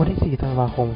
วันที่ 4 ธันวาคม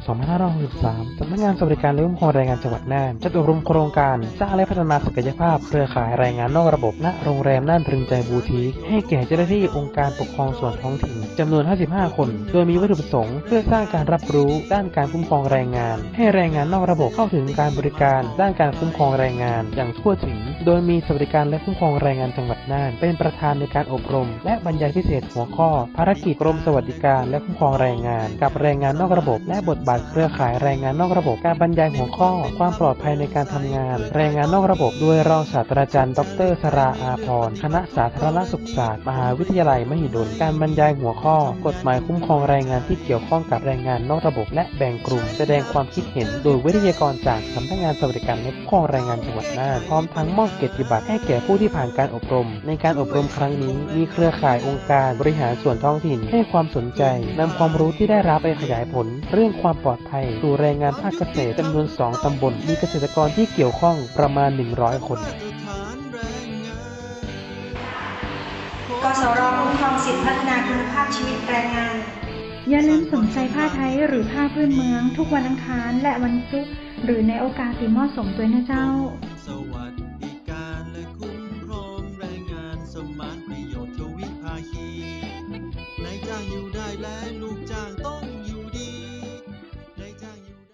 2563 สำนักงานสวัสดิการและคุ้มครองแรงงานจังหวัดน่าน จัดอบรมโครงการ สร้างและพัฒนาศักยภาพ เครือข่ายแรงงานนอกระบบณโรงแรมน่านตรึงใจบูทีคให้แก่เจ้าหน้าที่องค์การปกครองส่วนท้องถิ่นจำนวน 55 คน โดยมีวัตถุประสงค์ เพื่อสร้างการรับรู้ด้านการคุ้มครองแรงงาน ให้แรงงานนอกระบบเข้าถึงการบริการด้านการคุ้มครองแรงงาน อย่างทั่วถึง โดยมีสวัสดิการและคุ้มครองแรงงานจังหวัดน่าน เป็นประธานในการอบรม และบรรยายพิเศษหัวข้อ ภารกิจกรมสวัสดิการและคุ้มครองแรงงาน กับแรงงานานนอกระบบ และบทบาทเครือข่ายแรงงานนอกระบบ การบรรยายหัวข้อ ความปลอดภัยในการทำงาน แรงงานนอกระบบ โดยรองศาสตราจารย์ ดรสราอาพรคณะสาธารณสุขศาสตร์ มหาวิทยาลัยมหิดล การบรรยายหัวข้อ กฎหมายคุ้มครองแรงงานที่เกี่ยวข้องกับแรงงานนอกระบบ และแบ่งกลุ่ม แสดงความคิดเห็น โดยวิทยากรจากสำนักงานสวัสดิการและคุ้มครองแรงงานจังหวัดน่าน พร้อมทั้งมอบเกียรติบัตรให้แก่ผู้ที่ผ่านการอบรม ในการอบรมครั้งนี้ มีเครือข่ายองค์การบริหารส่วนท้องถิ่นให้ความสนใจนำความรู้ที่ได้รับไปขยายายผลเรื่องความปลอดภัยสู่แรงงานภาคเกษตรจำนวน 2 ตำบล มีเกษตรกรที่เกี่ยวข้องประมาณ 100 คนกสรคุ้มครองสิทธิพัฒนาคุณภาพชีวิตแรงงาน อย่าลืมสนใจผ้าไทยหรือผ้าพื้นเมือง ทุกวันอังคารและวันศุกร์หรือในโอกาสที่มอบสมด้วยนะเจ้าและ